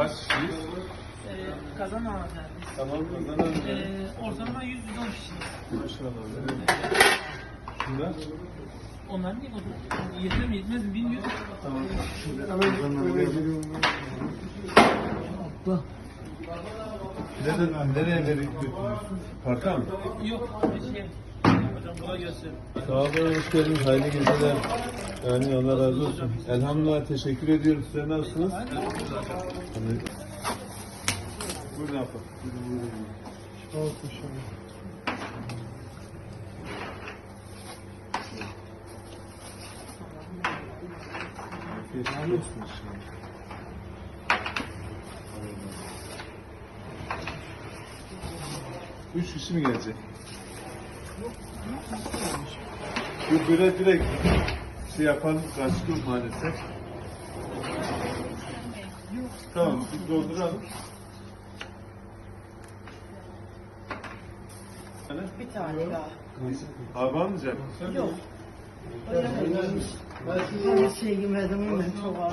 Kaç kişiyiz? Ee, kazan biz. Tamam kazanalım. Ee, ortalama 100 110 kişiyiz. Maşallah. Şunlar? Onlar niye bu? Yeter mi yetmez mi bilmiyorum. Tamam. Nereden, nereye nereye götürüyorsun? Parka mı? Yok. Şey, hocam kolay gelsin. Sağ olun, hoş geldiniz. Hayırlı geceler. Yani Allah razı olsun. Elhamdülillah teşekkür ediyoruz. Size nasılsınız? Hani... Buyurun abla. Afiyet olsun. Üç kişi mi gelecek? Bu böyle direkt şey yapan kaçtı maalesef. Tamam, biz dolduralım. Hani? Bir tane daha. Abi almayacak mısın? Yok. Ben şey yemedim ama çok az.